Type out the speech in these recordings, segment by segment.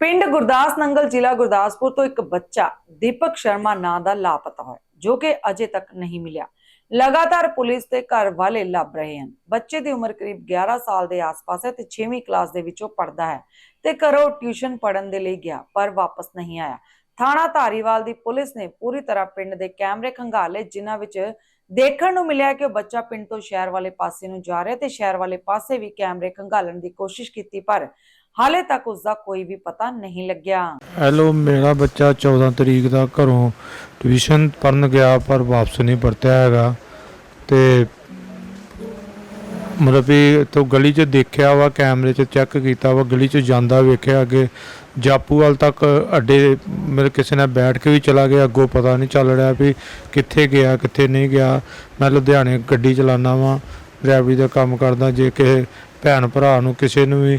ਪਿੰਡ ਗੁਰਦਾਸ ਨੰਗਲ ਜ਼ਿਲ੍ਹਾ ਗੁਰਦਾਸਪੁਰ ਤੋਂ ਇੱਕ ਬੱਚਾ ਦੀਪਕ ਸ਼ਰਮਾ ਨਾਂ ਦਾ ਲਾਪਤਾ ਹੋਇਆ, ਜੋ ਕਿ ਅਜੇ ਤੱਕ ਨਹੀਂ ਮਿਲਿਆ। ਲਗਾਤਾਰ ਪੁਲਿਸ ਤੇ ਘਰ ਵਾਲੇ ਲੱਭ ਰਹੇ ਹਨ। ਬੱਚੇ ਦੀ ਉਮਰ ਕਰੀਬ 11 ਸਾਲ ਦੇ ਆਸ-ਪਾਸ ਹੈ ਤੇ 6ਵੀਂ ਕਲਾਸ ਦੇ ਵਿੱਚੋਂ ਪੜ੍ਹਦਾ ਹੈ ਤੇ ਘਰੋਂ ਟਿਊਸ਼ਨ ਪੜ੍ਹਨ ਦੇ ਲਈ ਗਿਆ, ਪਰ ਵਾਪਸ ਨਹੀਂ ਆਇਆ। ਥਾਣਾ ਧਾਰੀਵਾਲ ਦੀ ਪੁਲਿਸ ਨੇ ਪੂਰੀ ਤਰ੍ਹਾਂ ਪਿੰਡ ਦੇ ਕੈਮਰੇ ਖੰਗਾਲੇ ਜਿਨ੍ਹਾਂ ਵਿੱਚ ਦੇਖਣ ਨੂੰ ਮਿਲਿਆ ਕਿ ਉਹ ਬੱਚਾ ਪਿੰਡ ਤੋਂ ਸ਼ਹਿਰ ਵਾਲੇ ਪਾਸੇ ਨੂੰ ਜਾ ਰਿਹਾ ਤੇ ਸ਼ਹਿਰ ਵਾਲੇ ਪਾਸੇ ਵੀ ਕੈਮਰੇ ਖੰਗਾਲਣ ਦੀ ਕੋਸ਼ਿਸ਼ ਕੀਤੀ, ਪਰ ਹਾਲੇ ਤੱਕ ਉਸ ਦਾ ਕੋਈ ਵੀ ਪਤਾ ਨਹੀਂ ਲੱਗਿਆ। ਹੈਲੋ, ਮੇਰਾ ਬੱਚਾ 14 ਤਰੀਕ ਦਾ ਘਰੋਂ ਟਿਊਸ਼ਨ ਪੜਨ ਗਿਆ, ਪਰ ਵਾਪਸ ਨਹੀਂ ਪਰਤਿਆ ਹੈਗਾ। ਤੇ ਮਤਲਬ ਵੀ ਤੋਂ ਗਲੀ 'ਚ ਦੇਖਿਆ ਵਾ, ਕੈਮਰੇ 'ਚ ਚੈੱਕ ਕੀਤਾ ਵਾ, ਗਲੀ 'ਚ ਜਾਂਦਾ ਵੇਖਿਆ ਅੱਗੇ। ਜਾਪੂ ਜਾਪੂਵਾਲ ਤੱਕ ਅੱਡੇ ਮੇਰੇ ਕਿਸੇ ਨਾਲ ਬੈਠ ਕੇ ਵੀ ਚਲਾ ਗਿਆ, ਅੱਗੋਂ ਪਤਾ ਨਹੀਂ ਚੱਲ ਰਿਹਾ ਵੀ ਕਿੱਥੇ ਗਿਆ, ਕਿੱਥੇ ਨਹੀਂ ਗਿਆ। ਮੈਂ ਲੁਧਿਆਣੇ ਗੱਡੀ ਚਲਾਉਂਦਾ ਵਾਂ, ਡਰਾਈਵਰੀ ਦਾ ਕੰਮ ਕਰਦਾ, ਜੇ ਕਿਸੇ ਭੈਣ ਭਰਾ ਨੂੰ ਕਿਸੇ ਨੂੰ ਵੀ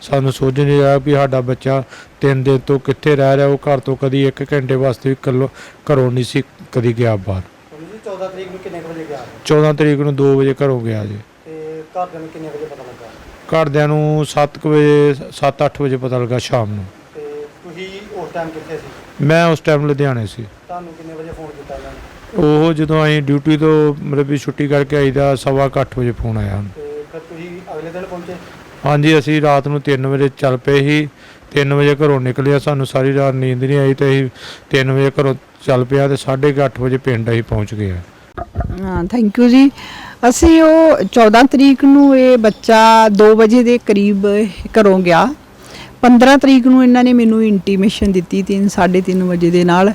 ਸਾਨੂੰ ਸੋਚ ਨਹੀਂ ਰਿਹਾ ਵੀ ਸਾਡਾ ਬੱਚਾ ਤਿੰਨ ਦਿਨ ਤੋਂ ਕਿੱਥੇ ਰਹਿ ਰਿਹਾ ਉਹ ਘਰ ਤੋਂ ਕਦੀ 1 ਘੰਟੇ ਵਾਸਤੇ ਵੀ ਕੱਲੋ ਘਰੋਂ ਨਹੀਂ ਸੀ ਕਦੀ ਗਿਆ ਬਾਹਰ। ਜੀ 14 ਤਰੀਕ ਨੂੰ ਕਿੰਨੇ ਵਜੇ ਗਿਆ? 14 ਤਰੀਕ ਨੂੰ 2 ਵਜੇ ਘਰੋਂ ਗਿਆ ਜੀ। ਤੇ ਘਰਦਿਆਂ ਨੂੰ ਕਿੰਨੇ ਵਜੇ ਪਤਾ ਲੱਗਾ? ਘਰਦਿਆਂ ਨੂੰ 7 ਵਜੇ 7-8 ਵਜੇ ਪਤਾ ਲੱਗਾ ਸ਼ਾਮ ਨੂੰ। ਤੇ ਤੁਸੀਂ ਉਸ ਟਾਈਮ ਕਿੱਥੇ ਸੀ? ਮੈਂ ਉਸ ਟਾਈਮ ਲੁਧਿਆਣੇ ਸੀ। ਤੁਹਾਨੂੰ ਕਿੰਨੇ ਵਜੇ ਫੋਨ ਕੀਤਾ ਇਹਨਾਂ ਨੇ? ਉਹ ਜਦੋਂ ਅਸੀਂ ਡਿਊਟੀ ਤੋਂ ਮਤਲਬ ਵੀ ਛੁੱਟੀ ਕਰਕੇ ਆਈਦਾ ਸਵਾ ਕੁ ਅੱਠ ਵਜੇ ਫੋਨ ਆਇਆ। ਤੇ ਫਿਰ ਤੁਸੀਂ ਅਗਲੇ ਦਿਨ ਪਹੁੰਚੇ? ਹਾਂਜੀ, ਅਸੀਂ ਰਾਤ ਨੂੰ 3 ਵਜੇ ਚੱਲ ਪਏ ਸੀ। 3 ਵਜੇ ਘਰੋਂ ਨਿਕਲਿਆ, ਸਾਨੂੰ ਸਾਰੀ ਰਾਤ ਨੀਂਦ ਨਹੀਂ ਆਈ ਤੇ ਅਸੀਂ 3 ਵਜੇ ਘਰੋਂ ਚੱਲ ਪਿਆ ਤੇ 8:30 ਵਜੇ ਪਿੰਡ ਅਸੀਂ ਪਹੁੰਚ ਗਏ ਹਾਂ। ਥੈਂਕ ਯੂ ਜੀ। ਅਸੀਂ ਉਹ 14 ਤਰੀਕ ਨੂੰ ਇਹ ਬੱਚਾ 2 ਵਜੇ ਦੇ ਕਰੀਬ ਘਰੋਂ ਗਿਆ। 15 ਤਰੀਕ ਨੂੰ ਇਹਨਾਂ ਨੇ ਮੈਨੂੰ ਇੰਟੀਮੇਸ਼ਨ ਦਿੱਤੀ 3 3:30 ਵਜੇ ਦੇ ਨਾਲ।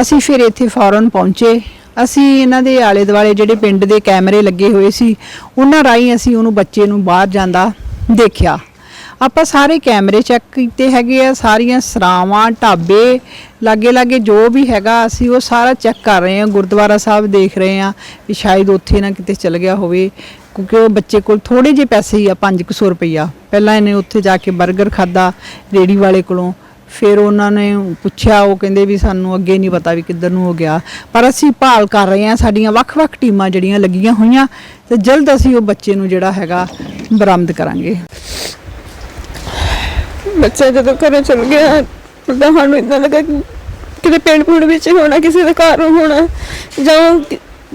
ਅਸੀਂ ਫਿਰ ਇੱਥੇ ਫੌਰਨ ਪਹੁੰਚੇ। ਅਸੀਂ ਇਹਨਾਂ ਦੇ ਆਲੇ ਦੁਆਲੇ ਜਿਹੜੇ ਪਿੰਡ ਦੇ ਕੈਮਰੇ ਲੱਗੇ ਹੋਏ ਸੀ, ਉਹਨਾਂ ਰਾਹੀਂ ਅਸੀਂ ਉਹਨੂੰ ਬੱਚੇ ਨੂੰ ਬਾਹਰ ਜਾਂਦਾ ਦੇਖਿਆ। ਆਪਾਂ ਸਾਰੇ ਕੈਮਰੇ ਚੈੱਕ ਕੀਤੇ ਹੈਗੇ ਆ, ਸਾਰੀਆਂ ਸਰਾਵਾਂ, ਢਾਬੇ ਲਾਗੇ ਲਾਗੇ ਜੋ ਵੀ ਹੈਗਾ, ਅਸੀਂ ਉਹ ਸਾਰਾ ਚੈੱਕ ਕਰ ਰਹੇ ਹਾਂ, ਗੁਰਦੁਆਰਾ ਸਾਹਿਬ ਦੇਖ ਰਹੇ ਹਾਂ ਵੀ ਸ਼ਾਇਦ ਉੱਥੇ ਨਾ ਕਿਤੇ ਚਲ ਗਿਆ ਹੋਵੇ, ਕਿਉਂਕਿ ਉਹ ਬੱਚੇ ਕੋਲ ਥੋੜੇ ਜਿਹੇ ਪੈਸੇ ਹੀ ਆ 500 ਰੁਪਈਆ। ਪਹਿਲਾਂ ਇਹਨੇ ਉੱਥੇ ਜਾ ਕੇ 버ਗਰ ਖਾਦਾ ਰੇੜੀ ਵਾਲੇ ਕੋਲੋਂ ਫਿਰ ਉਹਨਾਂ ਨੇ ਪੁੱਛਿਆ, ਉਹ ਕਹਿੰਦੇ ਵੀ ਸਾਨੂੰ ਅੱਗੇ ਨਹੀਂ ਪਤਾ ਵੀ ਕਿੱਧਰ ਨੂੰ ਹੋ ਗਿਆ। ਪਰ ਅਸੀਂ ਭਾਲ ਕਰ ਰਹੇ ਹਾਂ, ਸਾਡੀਆਂ ਵੱਖ-ਵੱਖ ਟੀਮਾਂ ਜਿਹੜੀਆਂ ਲੱਗੀਆਂ ਹੋਈਆਂ, ਤੇ ਜਲਦ ਅਸੀਂ ਉਹ ਬੱਚੇ ਨੂੰ ਜਿਹੜਾ ਹੈਗਾ ਬਰਾਮਦ ਕਰਾਂਗੇ। ਬੱਚਾ ਜਦੋਂ ਘਰੋਂ ਚਲ ਗਿਆ, ਤਾਂ ਸਾਨੂੰ ਇਦਾਂ ਲੱਗਾ ਕਿ ਕਿਤੇ ਪਿੰਡ ਪੁੰਡ ਵਿੱਚ ਹੋਣਾ, ਕਿਸੇ ਦੇ ਘਰ ਹੋਣਾ, ਜਾਂ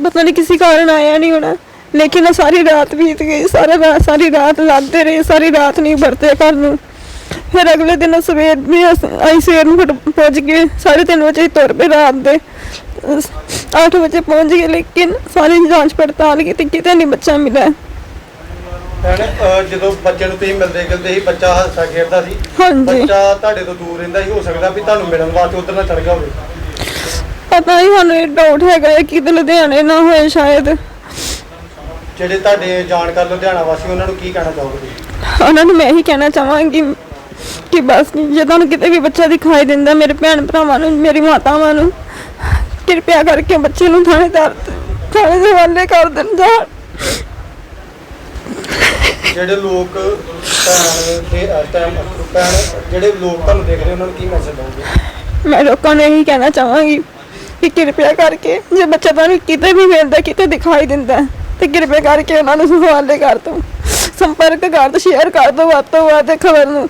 ਪਤਾ ਨਹੀਂ ਕਿਸੇ ਕਾਰਨ ਆਇਆ ਨਹੀਂ ਹੋਣਾ। ਲੇਕਿਨ ਉਹ ਸਾਰੀ ਰਾਤ ਬੀਤ ਗਈ, ਸਾਰਾ ਰਾਤ ਸਾਰੀ ਰਾਤ ਲੱਦਦੇ ਰਹੇ, ਸਾਰੀ ਰਾਤ ਨਹੀਂ ਵਰਤੇ ਘਰ ਨੂੰ। ਫਿਰ ਅਗਲੇ ਦਿਨ ਸਵੇਰ ਵੀ ਅਸ- ਅਸੀਂ ਸਵੇਰ ਨੂੰ ਫਿਰ ਪਹੁੰਚ ਗਏ। ਸਾਢੇ ਤਿੰਨ ਵਜੇ ਹੀ ਤੁਰ ਪਏ ਰਾਤ ਦੇ। 8 ਵਜੇ ਪਹੁੰਚ ਗਏ ਲੇਕਿਨ ਸਾਰੀ ਜਾਂਚ ਪੜਤਾਲ ਕੀਤੀ ਕਿਤੇ ਨਹੀਂ ਬੱਚਾ ਮਿਲਿਆ। ਭੈਣ ਅਹ, ਜਦੋਂ ਬੱਚੇ ਨੂੰ ਤੁਸੀਂ ਮਿਲਦੇ ਗਿਲਦੇ ਸੀ ਬੱਚਾ ਹੱਸਾ ਖੇਡਦਾ ਸੀ। ਹਾਂਜੀ। ਬੱਚਾ ਤੁਹਾਡੇ ਤੋਂ ਦੂਰ ਰਹਿੰਦਾ ਸੀ ਹੋ ਸਕਦਾ ਵੀ ਤੁਹਾਨੂੰ ਮਿਲਣ ਵਾਸਤੇ ਉਧਰ ਨਾ ਚੜ ਗਿਆ ਹੋਵੇ। ਪਤਾ ਨਹੀਂ ਸਾਨੂੰ ਇਹ ਡਾਊਟ ਹੈਗਾ ਹੈ ਕਿ ਲੁਧਿਆਣੇ ਨਾ ਹੋਏ ਸ਼ਾਇਦ। ਜਿਹੜੇ ਤੁਹਾਡੇ ਜਾਣਕਾਰ ਲੁਧਿਆਣਾ ਵਾਸੀ ਉਹਨਾਂ ਨੂੰ ਕੀ ਕਹਿਣਾ ਚਾਹੋਗੇ? ਤੁਸੀਂ? ਉਹਨਾਂ ਨੂੰ ਮੈਂ ਇਹੀ ਕਹਿਣਾ ਚਾਹਾਂਗੀ ਕਿ ਬਸ ਜੇ ਤੁਹਾਨੂੰ ਕਿਤੇ ਵੀ ਬੱਚਾ ਦਿਖਾਈ ਦਿੰਦਾ ਮੇਰੇ ਭੈਣ ਭਰਾਵਾਂ ਨੂੰ ਮੇਰੀ ਮਾਤਾਵਾਂ ਨੂੰ ਕਿਰਪਾ ਕਰਕੇ ਬੱਚੇ ਨੂੰ ਥਾਣੇਦਾਰ ਥਾਣੇ ਦੇ ਹਵਾਲੇ ਕਰ ਦੇਣ ਜਾਂ। ਜਿਹੜੇ ਲੋਕ ਭੈਣ ਦੇ ਇਸ ਟਾਈਮ ਭੈਣ ਜਿਹੜੇ ਲੋਕ ਤੁਹਾਨੂੰ ਦੇਖ ਰਹੇ ਉਹਨਾਂ ਨੂੰ ਕੀ ਮੈਸੇਜ ਦਓਗੇ ਮੈਂ ਲੋਕਾਂ ਨੂੰ ਇਹੀ ਕਹਿਣਾ ਚਾਹਾਂਗੀ ਕਿ ਕਿਰਪਾ ਕਰਕੇ ਜੇ ਬੱਚਾ ਤੁਹਾਨੂੰ ਕਿਤੇ ਵੀ ਮਿਲਦਾ ਕਿਤੇ ਦਿਖਾਈ ਦਿੰਦਾ ਤੇ ਕਿਰਪਾ ਕਰਕੇ ਉਹਨਾਂ ਨੂੰ ਹਵਾਲੇ ਕਰ ਦਿਓ। ਸੰਪਰਕ ਕਰ ਦਿਓ ਸ਼ੇਅਰ ਕਰ ਦਿਓ ਵੱਧ ਤੋਂ ਵੱਧ ਖਬਰ ਨੂੰ।